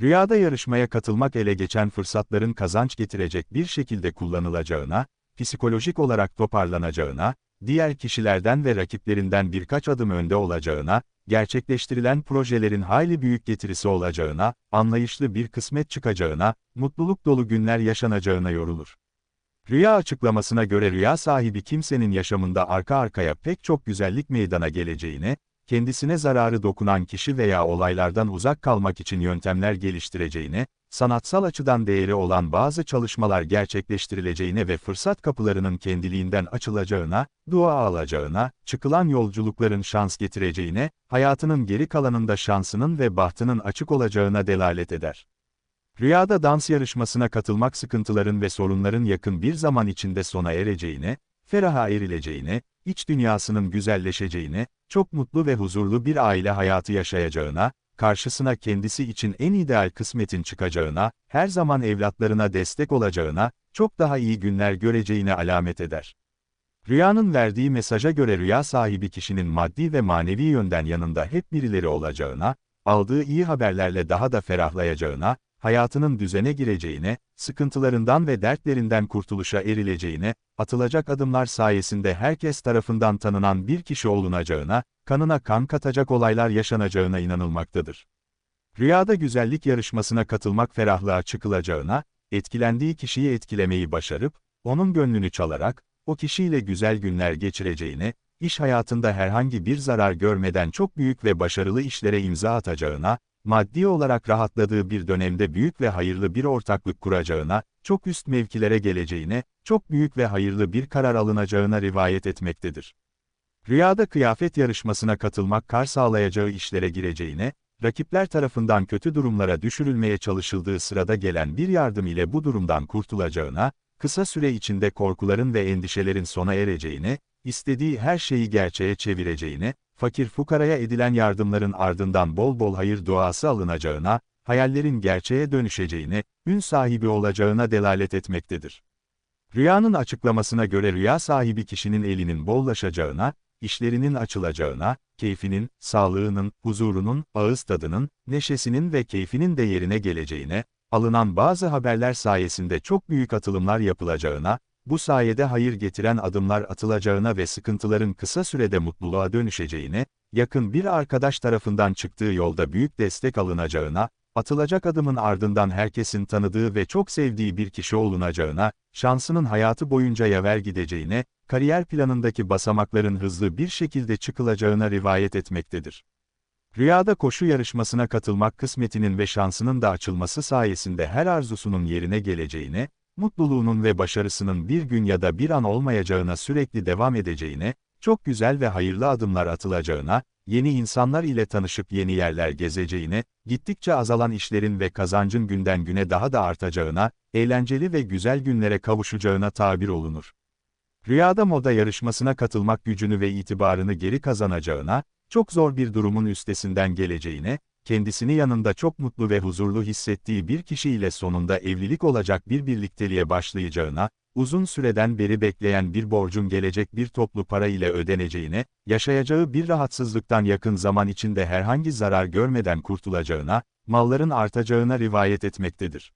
Rüyada yarışmaya katılmak ele geçen fırsatların kazanç getirecek bir şekilde kullanılacağına, psikolojik olarak toparlanacağına, diğer kişilerden ve rakiplerinden birkaç adım önde olacağına, gerçekleştirilen projelerin hayli büyük getirisi olacağına, anlayışlı bir kısmet çıkacağına, mutluluk dolu günler yaşanacağına yorulur. Rüya açıklamasına göre rüya sahibi kimsenin yaşamında arka arkaya pek çok güzellik meydana geleceğine, kendisine zararı dokunan kişi veya olaylardan uzak kalmak için yöntemler geliştireceğine, sanatsal açıdan değeri olan bazı çalışmalar gerçekleştirileceğine ve fırsat kapılarının kendiliğinden açılacağına, dua alacağına, çıkılan yolculukların şans getireceğine, hayatının geri kalanında şansının ve bahtının açık olacağına delalet eder. Rüyada dans yarışmasına katılmak sıkıntıların ve sorunların yakın bir zaman içinde sona ereceğine, feraha erileceğine, iç dünyasının güzelleşeceğine, çok mutlu ve huzurlu bir aile hayatı yaşayacağına, karşısına kendisi için en ideal kısmetin çıkacağına, her zaman evlatlarına destek olacağına, çok daha iyi günler göreceğine alamet eder. Rüyanın verdiği mesaja göre rüya sahibi kişinin maddi ve manevi yönden yanında hep birileri olacağına, aldığı iyi haberlerle daha da ferahlayacağına, hayatının düzene gireceğine, sıkıntılarından ve dertlerinden kurtuluşa erileceğine, atılacak adımlar sayesinde herkes tarafından tanınan bir kişi olunacağına, kanına kan katacak olaylar yaşanacağına inanılmaktadır. Rüyada güzellik yarışmasına katılmak ferahlığa çıkılacağına, etkilendiği kişiyi etkilemeyi başarıp, onun gönlünü çalarak, o kişiyle güzel günler geçireceğine, iş hayatında herhangi bir zarar görmeden çok büyük ve başarılı işlere imza atacağına, maddi olarak rahatladığı bir dönemde büyük ve hayırlı bir ortaklık kuracağına, çok üst mevkilere geleceğine, çok büyük ve hayırlı bir karar alınacağına rivayet etmektedir. Rüyada kıyafet yarışmasına katılmak kar sağlayacağı işlere gireceğine, rakipler tarafından kötü durumlara düşürülmeye çalışıldığı sırada gelen bir yardım ile bu durumdan kurtulacağına, kısa süre içinde korkuların ve endişelerin sona ereceğine, istediği her şeyi gerçeğe çevireceğine, fakir fukaraya edilen yardımların ardından bol bol hayır duası alınacağına, hayallerin gerçeğe dönüşeceğine, ün sahibi olacağına delalet etmektedir. Rüyanın açıklamasına göre rüya sahibi kişinin elinin bollaşacağına, işlerinin açılacağına, keyfinin, sağlığının, huzurunun, ağız tadının, neşesinin ve keyfinin de yerine geleceğine, alınan bazı haberler sayesinde çok büyük atılımlar yapılacağına, bu sayede hayır getiren adımlar atılacağına ve sıkıntıların kısa sürede mutluluğa dönüşeceğine, yakın bir arkadaş tarafından çıktığı yolda büyük destek alınacağına, atılacak adımın ardından herkesin tanıdığı ve çok sevdiği bir kişi olunacağına, şansının hayatı boyunca yaver gideceğine, kariyer planındaki basamakların hızlı bir şekilde çıkılacağına rivayet etmektedir. Rüyada koşu yarışmasına katılmak kısmetinin ve şansının da açılması sayesinde her arzusunun yerine geleceğine, mutluluğunun ve başarısının bir gün ya da bir an olmayacağına sürekli devam edeceğine, çok güzel ve hayırlı adımlar atılacağına, yeni insanlar ile tanışıp yeni yerler gezeceğine, gittikçe azalan işlerin ve kazancın günden güne daha da artacağına, eğlenceli ve güzel günlere kavuşacağına tabir olunur. Rüyada moda yarışmasına katılmak gücünü ve itibarını geri kazanacağına, çok zor bir durumun üstesinden geleceğine, kendisini yanında çok mutlu ve huzurlu hissettiği bir kişiyle sonunda evlilik olacak bir birlikteliğe başlayacağına, uzun süreden beri bekleyen bir borcun gelecek bir toplu para ile ödeneceğine, yaşayacağı bir rahatsızlıktan yakın zaman içinde herhangi zarar görmeden kurtulacağına, malların artacağına rivayet etmektedir.